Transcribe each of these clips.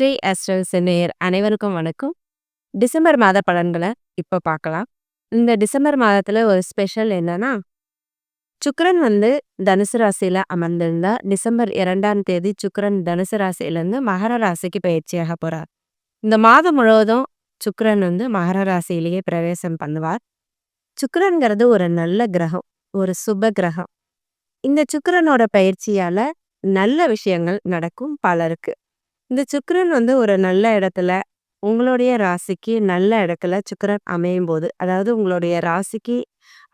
ஸ்ரீ ஆஸ்ட்ரல்ஸ் சென்னையர் அனைவருக்கும் வணக்கம். டிசம்பர் மாத பலன்களை இப்போ பார்க்கலாம். இந்த டிசம்பர் மாதத்துல ஒரு ஸ்பெஷல் என்னன்னா சுக்கரன் வந்து தனுசு ராசியில் அமர்ந்திருந்தா டிசம்பர் இரண்டாம் தேதி சுக்கிரன் தனுசு ராசியிலேருந்து மகர ராசிக்கு பயிற்சியாக போறார். இந்த மாதம் முழுவதும் சுக்கரன் வந்து மகர ராசியிலேயே பிரவேசம் பண்ணுவார். சுக்கரன்கிறது ஒரு நல்ல கிரகம் ஒரு சுப கிரகம். இந்த சுக்கரனோட பயிற்சியால நல்ல விஷயங்கள் நடக்கும் பலருக்கு. இந்த சுக்கரன் வந்து ஒரு நல்ல இடத்துல உங்களுடைய ராசிக்கு நல்ல இடத்துல சுக்கரன் அமையும் போது அதாவது உங்களுடைய ராசிக்கு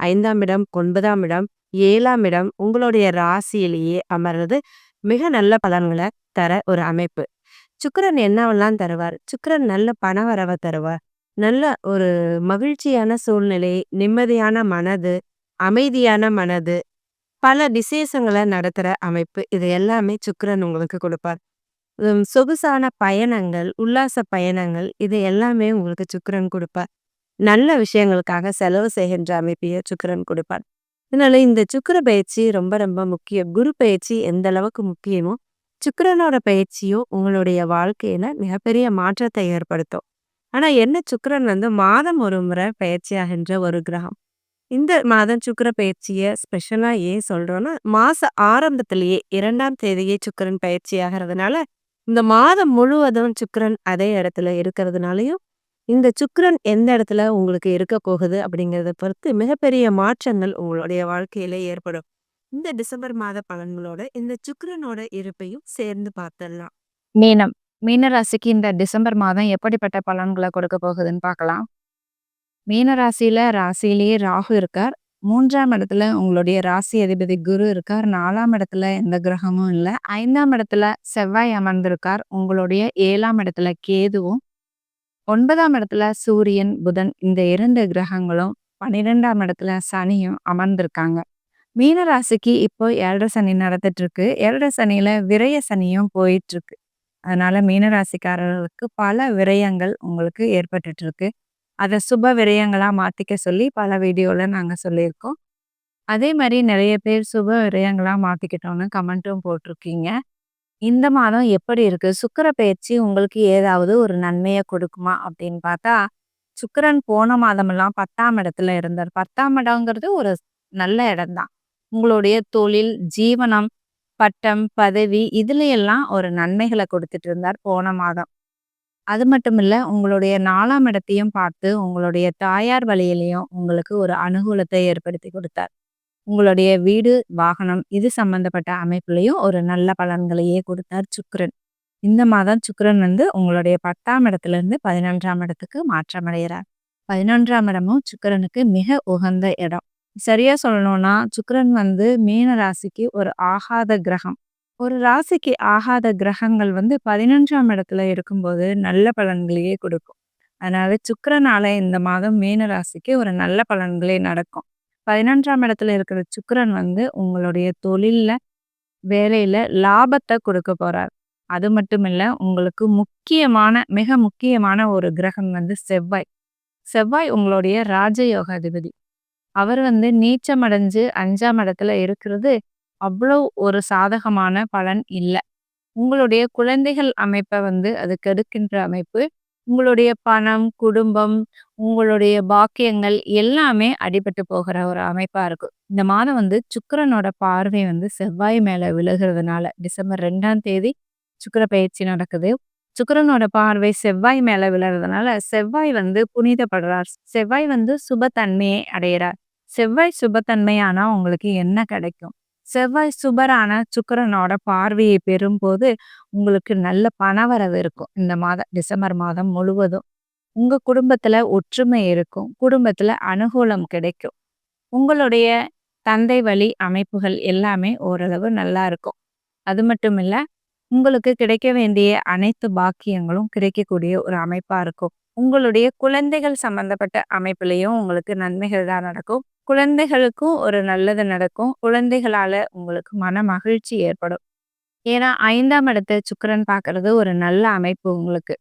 ஐந்தாம் இடம் ஒன்பதாம் இடம் ஏழாம் இடம் உங்களுடைய ராசியிலேயே அமர்றது மிக நல்ல பலன்களை தர ஒரு அமைப்பு. சுக்கரன் என்னவெல்லாம் தருவார்? சுக்கிரன் நல்ல பணவரவை தருவார். நல்ல ஒரு மகிழ்ச்சியான சூழ்நிலை நிம்மதியான மனது அமைதியான மனது பல விசேஷங்களை நடத்துகிற அமைப்பு இது எல்லாமே சுக்கரன் உங்களுக்கு கொடுப்பார். சொகுசான பயணங்கள் உல்லாச பயணங்கள் இது எல்லாமே உங்களுக்கு சுக்கரன் கொடுப்பார் நல்ல விஷயங்களுக்காக செலவு செய்கின்ற அமைப்பையே சுக்கரன் கொடுப்பார். அதனால இந்த சுக்கர பயிற்சி ரொம்ப ரொம்ப முக்கியம். குரு பயிற்சி எந்த அளவுக்கு முக்கியமோ சுக்கரனோட பயிற்சியும் உங்களுடைய வாழ்க்கையில மிகப்பெரிய மாற்றத்தை ஏற்படுத்தும். ஆனா என்ன சுக்கரன் வந்து மாதம் ஒரு முறை பயிற்சியாகின்ற ஒரு கிரகம்? இந்த மாதம் சுக்கர பயிற்சியை ஸ்பெஷலாக ஏன் சொல்றோம்னா மாச ஆரம்பத்திலேயே இரண்டாம் தேதியே சுக்கிரன் பயிற்சி ஆகிறதுனால இந்த மாதம் முழுவதும் சுக்கரன் அதே இடத்துல இருக்கிறதுனாலையும் இந்த சுக்கரன் எந்த இடத்துல உங்களுக்கு இருக்க போகுது அப்படிங்கிறத பொறுத்து மிகப்பெரிய மாற்றங்கள் உங்களுடைய வாழ்க்கையில ஏற்படும். இந்த டிசம்பர் மாத பலன்களோட இந்த சுக்கிரனோட இருப்பையும் சேர்ந்து பார்த்துடலாம். மீனம் மீனராசிக்கு இந்த டிசம்பர் மாதம் எப்படிப்பட்ட பலன்களை கொடுக்க போகுதுன்னு பார்க்கலாம். மீனராசியில ராசியிலேயே ராகு இருக்கார். மூன்றாம் இடத்துல உங்களுடைய ராசி அதிபதி குரு இருக்கார். நாலாம் இடத்துல எந்த கிரகமும் இல்லை. ஐந்தாம் இடத்துல செவ்வாய் அமர்ந்திருக்கார். உங்களுடைய ஏழாம் இடத்துல கேதுவும் ஒன்பதாம் இடத்துல சூரியன் புதன் இந்த இரண்டு கிரகங்களும் பன்னிரெண்டாம் இடத்துல சனியும் அமர்ந்திருக்காங்க. மீன ராசிக்கு இப்போ ஏழரை சனி நடந்துட்டு இருக்கு ஏழரை சனியில விரய சனியும் போயிட்டு இருக்கு அதனால மீனராசிக்காரர்களுக்கு பல விரயங்கள் உங்களுக்கு ஏற்பட்டுட்டு இருக்கு அதை சுப விரயங்களாக மாற்றிக்க சொல்லி பல வீடியோவில் நாங்கள் சொல்லியிருக்கோம். அதே மாதிரி நிறைய பேர் சுப விரயங்களாக மாற்றிக்கிட்டோன்னு கமெண்ட்டும் போட்டிருக்கீங்க. இந்த மாதம் எப்படி இருக்குது சுக்கர பயிற்சி உங்களுக்கு ஏதாவது ஒரு நன்மையை கொடுக்குமா அப்படின்னு பார்த்தா சுக்கரன் போன மாதமெல்லாம் பத்தாம் இடத்துல இருந்தார். பத்தாம் இடங்கிறது ஒரு நல்ல இடம்தான். உங்களுடைய தொழில் ஜீவனம் பட்டம் பதவி இதுல எல்லாம் ஒரு நன்மைகளை கொடுத்துட்டு இருந்தார் போன மாதம். அது மட்டும் இல்ல உங்களுடைய நாலாம் இடத்தையும் பார்த்து உங்களுடைய தாயார் வழியிலையும் உங்களுக்கு ஒரு அனுகூலத்தை ஏற்படுத்தி கொடுத்தார். உங்களுடைய வீடு வாகனம் இது சம்பந்தப்பட்ட அமைப்புலையும் ஒரு நல்ல பலன்களையே கொடுத்தார் சுக்கிரன். இந்த மாதம் சுக்கிரன் வந்து உங்களுடைய பத்தாம் இடத்துல இருந்து பதினொன்றாம் இடத்துக்கு மாற்றம் அடைகிறார் பதினொன்றாம் இடமும் சுக்கிரனுக்கு மிக உகந்த இடம். சரியா சொல்லணும்னா சுக்கிரன் வந்து மீன ராசிக்கு ஒரு ஆகாத கிரகம். ஒரு ராசிக்கு ஆகாத கிரகங்கள் வந்து பதினொன்றாம் இடத்துல இருக்கும்போது நல்ல பலன்களையே கொடுக்கும். அதனால சுக்கிரனால இந்த மாதம் மீன ராசிக்கு ஒரு நல்ல பலன்களே நடக்கும். பதினொன்றாம் இடத்துல இருக்கிற சுக்கிரன் வந்து உங்களுடைய தொழில்ல வேலையில லாபத்தை கொடுக்க போறார். அது மட்டும் இல்ல உங்களுக்கு முக்கியமான மிக முக்கியமான ஒரு கிரகம் வந்து செவ்வாய். செவ்வாய் உங்களுடைய ராஜயோக அதிபதி அவர் வந்து நீச்சம் அடைஞ்சு அஞ்சாம் இடத்துல இருக்கிறது அவ்வளோ ஒரு சாதகமான பலன் இல்லை. உங்களுடைய குழந்தைகள் அமைப்பை வந்து அது கெடுக்கின்ற அமைப்பு உங்களுடைய பணம் குடும்பம் உங்களுடைய பாக்கியங்கள் எல்லாமே அடிபட்டு போகிற ஒரு அமைப்பா இருக்கும். இந்த மாதம் வந்து சுக்கிரனோட பார்வை வந்து செவ்வாய் மேல விழுகிறதுனால டிசம்பர் ரெண்டாம் தேதி சுக்கிர பயிற்சி நடக்குது. சுக்கரனோட பார்வை செவ்வாய் மேல விழுறதுனால செவ்வாய் வந்து புனிதப்படுறார் செவ்வாய் வந்து சுபத்தன்மையை அடையிறார். செவ்வாய் சுபத்தன்மையானா உங்களுக்கு என்ன கிடைக்கும்? செவ்வாய் சுபரான சுக்கரனோட பார்வையை பெறும்போது உங்களுக்கு நல்ல பணவரவு இருக்கும். இந்த மாதம் டிசம்பர் மாதம் முழுவதும். உங்க குடும்பத்துல ஒற்றுமை இருக்கும். குடும்பத்துல அனுகூலம் கிடைக்கும். உங்களுடைய தந்தை வழி அமைப்புகள் எல்லாமே ஓரளவு நல்லா இருக்கும். அது மட்டும் இல்லை உங்களுக்கு கிடைக்க வேண்டிய அனைத்து பாக்கியங்களும் கிடைக்கக்கூடிய ஒரு அமைப்பா இருக்கும். உங்களுடைய குழந்தைகள் சம்பந்தப்பட்ட அமைப்புலேயும் உங்களுக்கு நன்மைகள் தான் நடக்கும். குழந்தைகளுக்கும் ஒரு நல்லது நடக்கும். குழந்தைகளால உங்களுக்கு மன மகிழ்ச்சி ஏற்படும். ஏன்னா ஐந்தாம் இடத்தை சுக்கிரன் பார்க்கறது ஒரு நல்ல அமைப்பு உங்களுக்கு.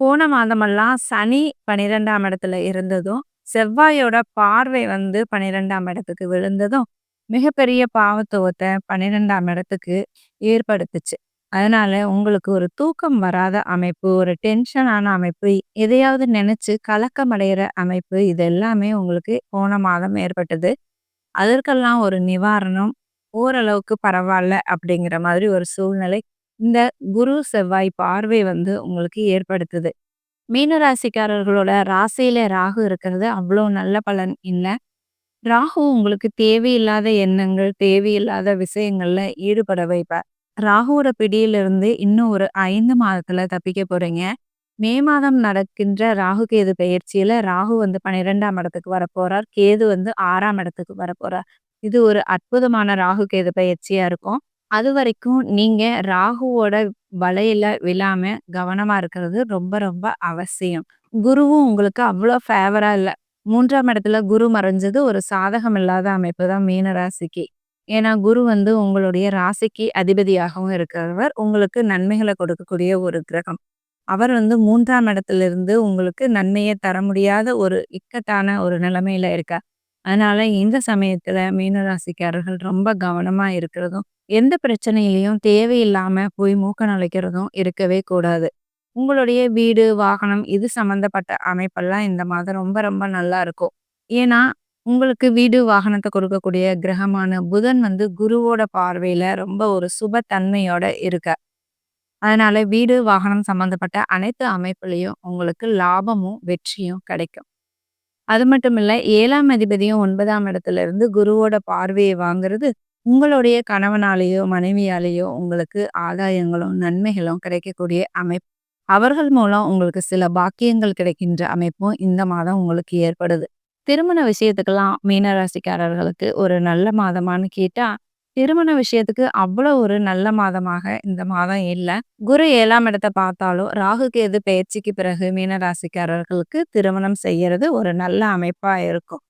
போன மாதமெல்லாம் சனி பனிரெண்டாம் இடத்துல இருந்ததும் செவ்வாயோட பார்வை வந்து பனிரெண்டாம் இடத்துக்கு விழுந்ததும் மிகப்பெரிய பாவத்துவத்தை பன்னிரெண்டாம் இடத்துக்கு ஏற்படுத்துச்சு. அதனால உங்களுக்கு ஒரு தூக்கம் வராத அமைப்பு, ஒரு டென்ஷனான அமைப்பு, எதையாவது நினைச்சு கலக்கம் அடையிற அமைப்பு இது எல்லாமே உங்களுக்கு போன மாதம் ஏற்பட்டது. அதற்கெல்லாம் ஒரு நிவாரணம் ஓரளவுக்கு பரவால்ல அப்படிங்கிற மாதிரி ஒரு சூழ்நிலை இந்த குரு, செவ்வாய் பார்வை வந்து உங்களுக்கு ஏற்படுத்துது. மீன ராசிக்காரர்களோட ராசியில ராகு இருக்கிறது அவ்வளோ நல்ல பலன் இல்ல. ராகு உங்களுக்கு தேவையில்லாத எண்ணங்கள், தேவையில்லாத விஷயங்கள்ல ஈடுபட வைப்பார். ராகுவோட பிடியிலிருந்து இன்னும் ஒரு ஐந்து மாதத்துல தப்பிக்க போறீங்க. மே மாதம் நடக்கின்ற ராகு கேது பெயர்ச்சியில ராகு வந்து 12ஆம் இடத்துக்கு வரப்போறார். கேது வந்து 6ஆம் இடத்துக்கு வரப்போறார். இது ஒரு அற்புதமான ராகு கேது பெயர்ச்சியா இருக்கும். அதுவரைக்கும் நீங்க ராகுவோட வலையில விழாம கவனமா இருக்கிறது ரொம்ப ரொம்ப அவசியம். குருவும் உங்களுக்கு அவ்வளோ ஃபேவரா இல்ல. 3ஆம் இடத்துல குரு மறைஞ்சது ஒரு சாதகம் இல்லாத அமைப்பு தான் மீன ராசிக்கு. ஏன்னா குரு வந்து உங்களுடைய ராசிக்கு அதிபதியாகவும் இருக்கிறவர். உங்களுக்கு நன்மைகளை கொடுக்கக்கூடிய ஒரு கிரகம். அவர் வந்து மூன்றாம் இடத்திலிருந்து உங்களுக்கு நன்மையை தர முடியாத ஒரு இக்கட்டான ஒரு நிலைமையில இருக்கார். அதனால இந்த சமயத்துல மீன ராசிக்காரர்கள் ரொம்ப கவனமா இருக்கிறதும், எந்த பிரச்சனையிலையும் தேவையில்லாம போய் மூக்க நுழைக்கிறதும் இருக்கவே கூடாது. உங்களுடைய வீடு, வாகனம் இது சம்மந்தப்பட்ட அமைப்பெல்லாம் இந்த மாதம் ரொம்ப ரொம்ப நல்லா இருக்கும். ஏன்னா, உங்களுக்கு வீடு, வாகனத்தை கொடுக்கக்கூடிய கிரகமான புதன் வந்து குருவோட பார்வையில ரொம்ப ஒரு சுப தன்மையோட இருக்க அதனால வீடு, வாகனம் சம்மந்தப்பட்ட அனைத்து அமைப்புலையும் உங்களுக்கு லாபமும், வெற்றியும் கிடைக்கும். அது மட்டும் இல்லை ஏழாம் அதிபதியும் ஒன்பதாம் இடத்துல இருந்து குருவோட பார்வையை வாங்குறது, உங்களுடைய கணவனாலேயோ, மனைவியாலேயோ உங்களுக்கு ஆதாயங்களும், நன்மைகளும் கிடைக்கக்கூடிய அமைப்பு. அவர்கள் மூலம் உங்களுக்கு சில பாக்கியங்கள் கிடைக்கின்ற அமைப்பும் இந்த மாதம் உங்களுக்கு ஏற்படுது. திருமண விஷயத்துக்கெல்லாம் மீனராசிக்காரர்களுக்கு ஒரு நல்ல மாதமான்னு கேட்டா, திருமண விஷயத்துக்கு அவ்வளோ ஒரு நல்ல மாதமாக இந்த மாதம் இல்ல. குரு ஏழாம் இடத்தை பார்த்தாலும், ராகு கேது பெயர்ச்சிக்கு பிறகு மீனராசிக்காரர்களுக்கு திருமணம் செய்யறது ஒரு நல்ல அமைப்பா இருக்கும்.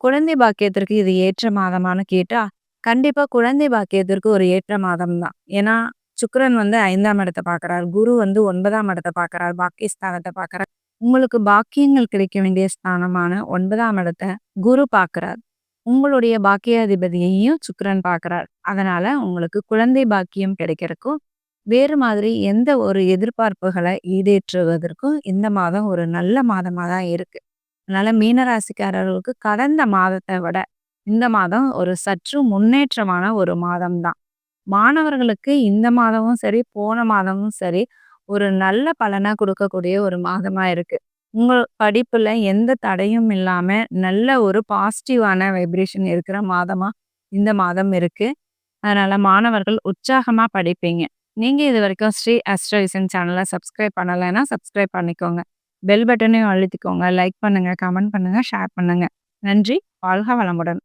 குழந்தை பாக்கியத்திற்கு இது ஏற்ற மாதமான்னு கேட்டா, கண்டிப்பா குழந்தை பாக்கியத்திற்கு ஒரு ஏற்ற மாதம் தான். ஏன்னா, சுக்ரன் வந்து 5ஆம் இடத்த பார்க்கிறார். குரு வந்து 9ஆம் இடத்த பார்க்கிறார். பாக்கியஸ்தானத்தை பார்க்கிறார். உங்களுக்கு பாக்கியங்கள் கிடைக்க வேண்டிய ஸ்தானமான ஒன்பதாம் இடத்தை குரு பார்க்கிறார். உங்களுடைய பாக்கியாதிபதியையும் சுக்கரன் பார்க்கிறார். அதனால உங்களுக்கு குழந்தை பாக்கியம் கிடைக்கிறதுக்கும், வேறு மாதிரி எந்த ஒரு எதிர்பார்ப்புகளை ஈடேற்றுவதற்கும் இந்த மாதம் ஒரு நல்ல மாதமா தான் இருக்கு. அதனால மீனராசிக்காரர்களுக்கு கடந்த மாதத்தை விட இந்த மாதம் ஒரு சற்று முன்னேற்றமான ஒரு மாதம் தான். மாணவர்களுக்கு இந்த மாதமும் சரி, போன மாதமும் சரி, ஒரு நல்ல பலனாக கொடுக்கக்கூடிய ஒரு மாதமாக இருக்குது உங்கள் படிப்பில் எந்த தடையும் இல்லாமல் நல்ல ஒரு பாசிட்டிவான வைப்ரேஷன் இருக்கிற மாதமாக இந்த மாதம் இருக்குது அதனால் மாணவர்கள் உற்சாகமாக படிப்பீங்க. நீங்கள் இது வரைக்கும் ஸ்ரீ அஸ்ட்ரோவிசன் சேனலை சப்ஸ்கிரைப் பண்ணலைன்னா சப்ஸ்கிரைப் பண்ணிக்கோங்க. பெல் பட்டனையும் அழுத்திக்கோங்க. லைக் பண்ணுங்கள் கமெண்ட் பண்ணுங்கள் ஷேர் பண்ணுங்கள் நன்றி. வாழ்க வளமுடன்.